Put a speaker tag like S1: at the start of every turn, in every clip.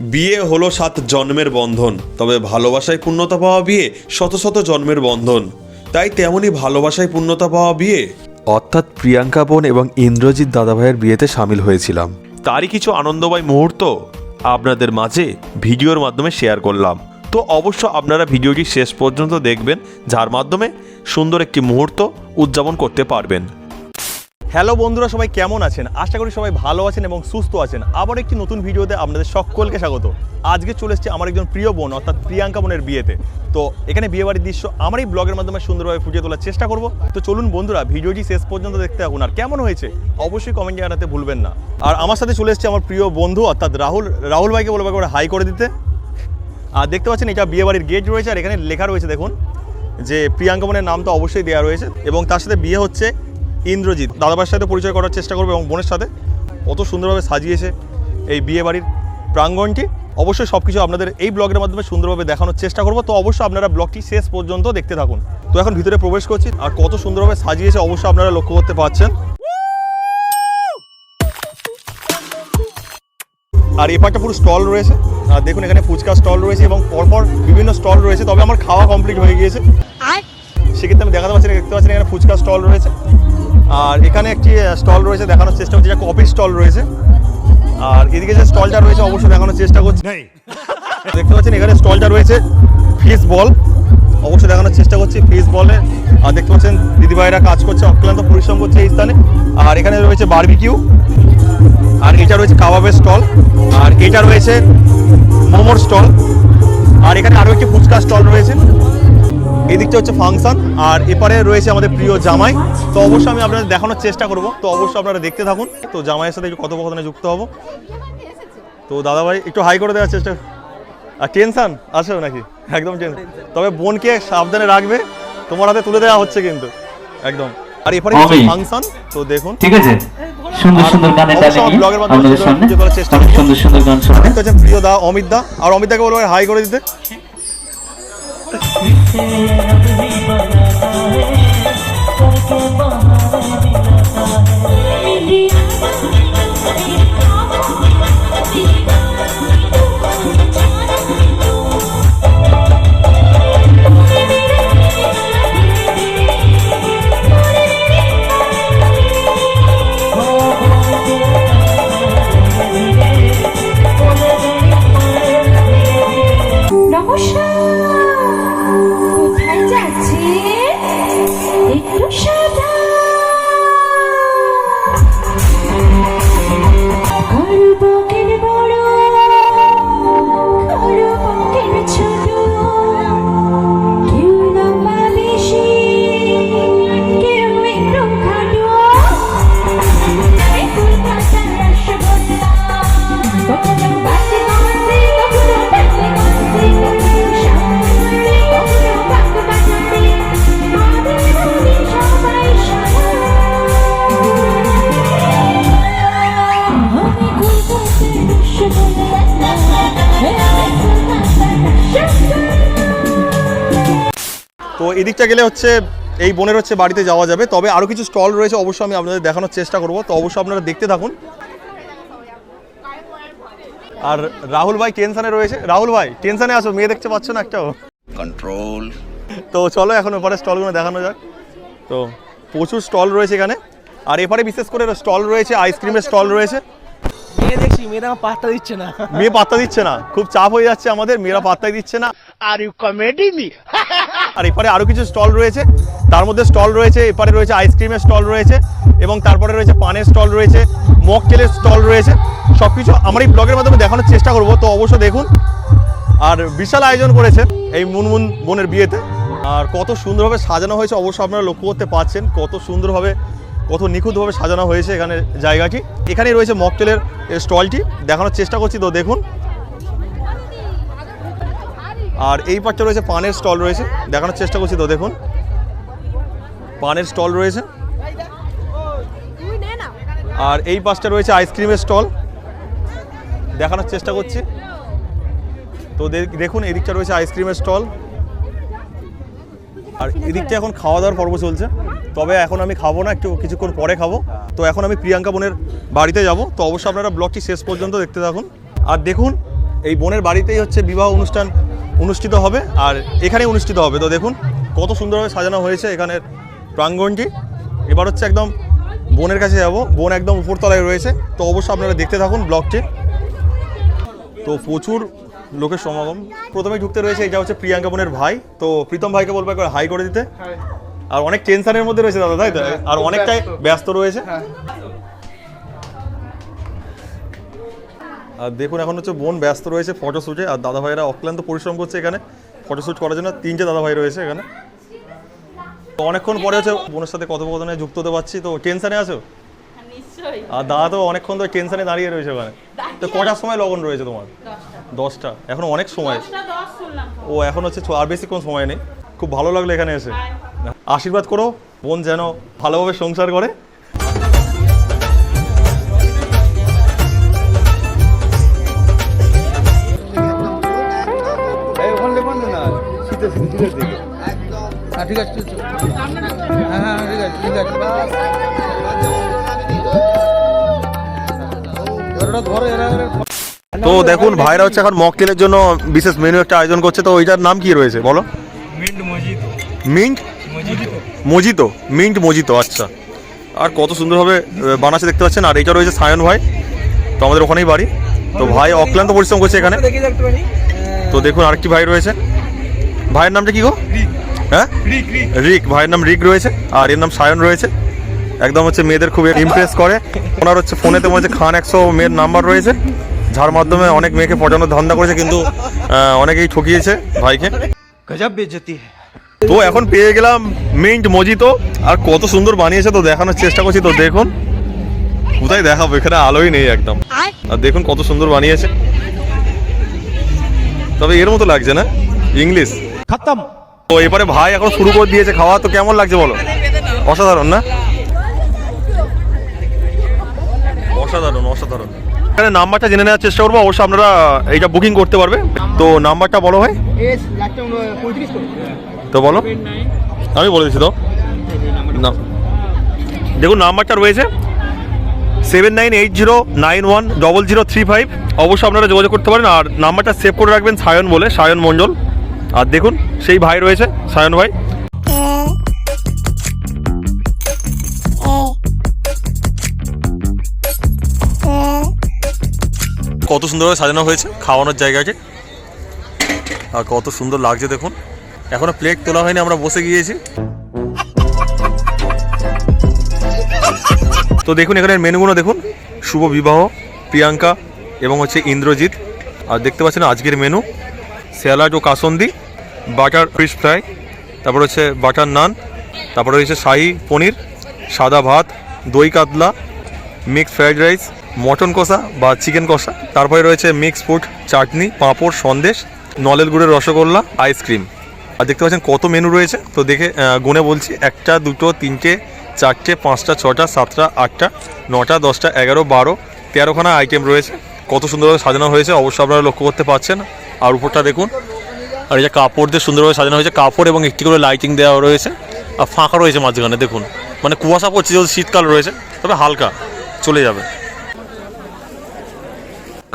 S1: বিয়ে হলো সাত জন্মের বন্ধন তবে ভালোবাসায় পূর্ণতা পাওয়া বিয়ে শত শত জন্মের বন্ধন। তাই তেমনই ভালোবাসায় পূর্ণতা পাওয়া বিয়ে। অর্থাৎ প্রিয়াঙ্কা বোন এবং ইন্দ্রজিৎ দাদাভাইয়ের বিয়েতে সামিল হয়েছিলাম। তারই কিছু আনন্দময় মুহূর্ত আপনাদের মাঝে ভিডিওর মাধ্যমে শেয়ার করলাম। তো অবশ্য আপনারা ভিডিওটি শেষ পর্যন্ত দেখবেন যার মাধ্যমে সুন্দর একটি মুহূর্ত উদযাপন করতে পারবেন।
S2: হ্যালো বন্ধুরা, সবাই কেমন আছেন? আশা করি সবাই ভালো আছেন এবং সুস্থ আছেন। আবার একটি নতুন ভিডিওতে আপনাদের সকলকে স্বাগত। আজকে চলে এসেছে আমার একজন প্রিয় বোন, অর্থাৎ প্রিয়াঙ্কা বোনের বিয়েতে। তো এখানে বিয়ে বাড়ির দৃশ্য আমার এই ব্লগের মাধ্যমে সুন্দরভাবে ফুটিয়ে তোলার চেষ্টা করব। তো চলুন বন্ধুরা, ভিডিওটি শেষ পর্যন্ত দেখতে থাকুন। আর কেমন হয়েছে, অবশ্যই কমেন্ট জানাতে ভুলবেন না। আর আমার সাথে চলে এসেছে আমার প্রিয় বন্ধু, অর্থাৎ রাহুল রাহুল ভাইকে বলব একবার হাই করে দিতে। আর দেখতে পাচ্ছেন, এটা বিয়ে বাড়ির গেট রয়েছে, আর এখানে লেখা রয়েছে, দেখুন। যে প্রিয়াঙ্কা বোনের নাম তো অবশ্যই দেওয়া রয়েছে এবং তার সাথে বিয়ে হচ্ছে ইন্দ্রজিৎ। দাদাবার সাথে পরিচয় করার চেষ্টা করবে এবং বোনের সাথে। অত সুন্দরভাবে সাজিয়েছে এই বিয়ে বাড়ির প্রাঙ্গণটি অবশ্যই সব কিছু আপনাদের এই ব্লগের মাধ্যমে সুন্দরভাবে দেখানোর চেষ্টা করব। তো অবশ্যই আপনারা ব্লগটি শেষ পর্যন্ত দেখতে থাকুন। তো এখন ভিতরে প্রবেশ করছি। আর কত সুন্দরভাবে সাজিয়েছে অবশ্যই আপনারা লক্ষ্য করতে পারছেন। আর এই পাটটা পুরো স্টল রয়েছে। আর দেখুন এখানে ফুচকা স্টল রয়েছে এবং পরপর বিভিন্ন স্টল রয়েছে। তবে আমার খাওয়া কমপ্লিট হয়ে গিয়েছে। সেক্ষেত্রে আমি দেখাতে পাচ্ছি দেখতে পাচ্ছি এখানে ফুচকা স্টল রয়েছে। আর এখানে একটি স্টল রয়েছে দেখানোর চেষ্টা করছি যেটা কফি স্টল রয়েছে। আর এদিকে যে স্টলটা রয়েছে অবশ্যই দেখানোর চেষ্টা করছি। দেখতে পাচ্ছেন এখানে স্টলটা রয়েছে ফিস বল। অবশ্যই দেখানোর চেষ্টা করছি ফিস বলে। আর দেখতে পাচ্ছেন দিদিভাইরা কাজ করছে অক্লান্ত পরিশ্রম করছে এই স্থানে। আর এখানে রয়েছে বারবিকিউ। আর এটা রয়েছে কাবাবের স্টল। আর এটা রয়েছে মোমোর স্টল। আর এখানে আরও একটি ফুচকা স্টল রয়েছে। এই দিকটা হচ্ছে ফাংশন আর এপারে রয়েছে আমাদের প্রিয় জামাই। তো অবশ্যই আমি আপনাদের দেখানোর চেষ্টা করব। তো অবশ্যই আপনারা দেখতে থাকুন। তো জামাইয়ের সাথে একটু কথোপকথনে যুক্ত হব। তো দাদা ভাই একটু হাই করে দেওয়ার চেষ্টা আর টেনশন? আছে নাকি? একদম টেনশন। তবে বোনকে সাবধানে রাখবে। তোমার হাতে তুলে দেওয়া হচ্ছে কিন্তু। একদম। আর এপারে ফাংশন তো দেখুন।
S3: ঠিক আছে। সুন্দর সুন্দর আপনাদের সামনে। সুন্দর সুন্দর গান শোনাবেন
S2: প্রিয় দা অমিত দা। আর অমিত দাকে বলব হাই করে দিতে। Yeah. এদিকটা গেলে হচ্ছে এই বোনের হচ্ছে বাড়িতে যাওয়া যাবে। তবে আরও কিছু স্টল রয়েছে অবশ্যই আমি আপনাদের দেখানোর চেষ্টা করব। তো অবশ্যই আপনারা দেখতে থাকুন। আর রাহুল ভাই টেনশনে রয়েছে। রাহুল ভাই টেনশনে আসো মেয়ে দেখতে পাচ্ছ না একটাও?
S4: কন্ট্রোল
S2: তো চলো এখন এপারে স্টলগুলো দেখানো যাক। তো প্রচুর স্টল রয়েছে এখানে। আর এপারে বিশেষ করে স্টল রয়েছে আইসক্রিমের স্টল রয়েছে।
S5: মেয়ে দেখছি মেয়েরা আমার পাত্তা দিচ্ছে না।
S2: মেয়ে পাত্তা দিচ্ছে না। খুব চাপ হয়ে যাচ্ছে আমাদের মেয়েরা পাত্তাই দিচ্ছে না।
S5: আর ইউ কমেডি মি
S2: আর এপারে আরও কিছু স্টল রয়েছে। তার মধ্যে স্টল রয়েছে এপারে রয়েছে আইসক্রিমের স্টল রয়েছে এবং তারপরে রয়েছে পানের স্টল রয়েছে মকটেলের স্টল রয়েছে। সব কিছু আমার এই ব্লগের মাধ্যমে দেখানোর চেষ্টা করব তো অবশ্যই দেখুন। আর বিশাল আয়োজন করেছে এই মুনমুন বোনের বিয়েতে। আর কত সুন্দরভাবে সাজানো হয়েছে অবশ্যই আপনারা লক্ষ্য করতে পারছেন কত সুন্দরভাবে কত নিখুঁতভাবে সাজানো হয়েছে এখানে জায়গাটি। এখানেই রয়েছে মকটেলের স্টলটি। দেখানোর চেষ্টা করছি তো, দেখুন। আর এই পাশটা রয়েছে পানের স্টল রয়েছে। দেখানোর চেষ্টা করছি তো, দেখুন। পানের স্টল রয়েছে। আর এই পাশটা রয়েছে আইসক্রিমের স্টল। দেখানোর চেষ্টা করছি। তো দেখুন, এদিকটা রয়েছে আইসক্রিমের স্টল। আর এদিকটা এখন খাওয়া দাওয়ার পর্ব চলছে। তবে এখন আমি খাব না, একটু কিছুক্ষণ পরে খাব। তো এখন আমি প্রিয়াঙ্কা বোনের বাড়িতে যাব। তো অবশ্যই আপনারা ব্লগটি শেষ পর্যন্ত দেখতে থাকুন। আর দেখুন, এই বোনের বাড়িতেই হচ্ছে বিবাহ অনুষ্ঠান অনুষ্ঠিত হবে, আর এখানেই অনুষ্ঠিত হবে। তো দেখুন, কত সুন্দরভাবে সাজানো হয়েছে এখানের প্রাঙ্গণটি এবার হচ্ছে একদম বোনের কাছে যাব। বোন একদম উপরতলায় রয়েছে। তো অবশ্যই আপনারা দেখতে থাকুন ব্লগটি। তো প্রচুর লোকের সমাগম। প্রথমে ঢুকতে রয়েছে এটা হচ্ছে প্রিয়াঙ্কা বোনের ভাই। তো প্রীতম ভাইকে বলব একবার হাই করে দিতে। আর অনেক টেনশনের মধ্যে রয়েছে দাদা তাই তো? আর অনেকটাই ব্যস্ত। রয়েছে। আর দেখুন এখন হচ্ছে বোন ব্যস্ত রয়েছে ফটোশ্যুটে আর দাদা ভাইরা অক্লান্ত পরিশ্রম করছে এখানে। ফটোশ্যুট করার জন্য তিনটে দাদা ভাই রয়েছে এখানে। তো অনেকক্ষণ পরে হচ্ছে বোনের সাথে কথোপকথনে যুক্ত হতে পারছি। তো টেনশনে আছো? আর দাদা তো অনেকক্ষণ তো টেনশনে দাঁড়িয়ে রয়েছে ওখানে। তো কটার সময় লগন রয়েছে তোমার?
S4: দশটা।
S2: এখন অনেক সময়
S4: দশটা
S2: ও এখন হচ্ছে আর বেশিক্ষণ সময় নেই। খুব ভালো লাগল এখানে এসে। আশীর্বাদ করো বোন যেন ভালোভাবে সংসার করে।
S5: হ্যাঁ ঠিক আছে ঠিক আছে। হ্যাঁ হ্যাঁ ঠিক আছে ঠিক আছে। ধরো
S2: তো দেখুন ভাইরা হচ্ছে এখন মকটেলের জন্য বিশেষ মেনু একটা আয়োজন করছে তো ওইটার নাম কি রয়েছে বলো? Mint mojito mint? মজিতো আচ্ছা। আর কত সুন্দরভাবে বানাচ্ছে দেখতে পাচ্ছেন আর এইটা রয়েছে সায়ন ভাই। তো আমাদের ওখানেই বাড়ি। তো ভাই অক্লান্ত পরিশ্রম করছে এখানে। তো দেখুন আরেকটি ভাই রয়েছে? ভাইয়ের নামটা কি গো? হ্যাঁ? রিক ভাইয়ের নাম রিক রয়েছে আর এর নাম সায়ন রয়েছে। একদম হচ্ছে মেয়েদের খুব ইমপ্রেস করে। ওনার হচ্ছে ফোনেতে মনে হচ্ছে খান একশো মেয়ের নাম্বার রয়েছে। যার মাধ্যমে অনেক মেয়েকে পটানোর ধান্দা করেছে কিন্তু অনেকেই ঠকিয়েছে ভাইকে।
S5: গজব বেজতি
S2: তো এখন পেয়ে গেলাম মিন্ট মজিতো আর কত সুন্দর বানিয়েছে তো দেখানোর চেষ্টা করছি তো দেখুন। কোথায় দেখাবো এখানে আলোই নেই একদম। আর দেখুন কত সুন্দর বানিয়েছে। তবে এর মতো লাগছে না? ইংলিশ।
S5: খতম।
S2: তো এবারে ভাই এখন শুরু করে দিয়েছে খাওয়া তো কেমন লাগছে বলো? অসাধারণ না? অসাধারণ অসাধারণ। এখানে নাম্বারটা জেনে নেওয়ার চেষ্টা করব। অবশ্যই আপনারা এইটা বুকিং করতে পারবে। তো নাম্বারটা বলো ভাই। তো বলো। আমি বলে দিচ্ছি তো। দেখুন, নাম্বারটা রয়েছে। Seven nine eight zero nine one double zero three five অবশ্যই আপনারা যোগাযোগ করতে পারেন। আর নাম্বারটা সেভ করে রাখবেন সায়ন বলে, সায়ন মণ্ডল। আর দেখুন, সেই ভাই রয়েছে, সায়ন ভাই। কত সুন্দরভাবে সাজানো হয়েছে, খাওয়ানোর জায়গাকে আর কত সুন্দর লাগছে দেখুন। এখনও প্লেট তোলা হয়নি, আমরা বসে গিয়েছি। তো দেখুন এখানের মেনুগুলো দেখুন। শুভ বিবাহ, প্রিয়াঙ্কা এবং হচ্ছে ইন্দ্রজিৎ। আর দেখতে পাচ্ছেন আজকের মেনু, স্যালাড ও কাসন্দি, বাটার ফিশ ফ্রাই, তারপর হচ্ছে বাটার নান, তারপরে হচ্ছে শাহি পনির, সাদা ভাত, দই কাতলা, মিক্সড ফ্রাইড রাইস মটন কষা বা চিকেন কষা। তারপরে রয়েছে মিক্স ফুড চাটনি, পাঁপড়, সন্দেশ নলেল গুড়ের রসগোল্লা আইসক্রিম আর দেখতে পাচ্ছেন কত মেনু রয়েছে? তো দেখে গুনে বলছি, একটা, দুটো, তিনটে, চারটে, পাঁচটা, ছটা, সাতটা, আটটা, নটা, দশটা, এগারো, বারো, তেরোখানা আইটেম রয়েছে। কত সুন্দরভাবে সাজানো হয়েছে, অবশ্যই আপনারা লক্ষ্য করতে পারছেন। আর উপরটা দেখুন, আর এই যে কাপড় দিয়ে সুন্দরভাবে সাজানো হয়েছে, কাপড় এবং একটি করে লাইটিং দেওয়া রয়েছে। আর ফাঁকা রয়েছে মাঝখানে, দেখুন। মানে কুয়াশা পড়ছে, যেহেতু শীতকাল রয়েছে, তবে হালকা, চলে যাবে।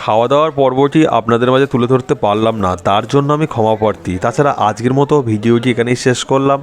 S1: খাওয়া দাওয়ার পর্বটি আপনাদের মাঝে তুলে ধরতে পারলাম না, তার জন্য আমি ক্ষমাপ্রার্থী তাছাড়া আজকের মতো ভিডিওটি এখানেই শেষ করলাম।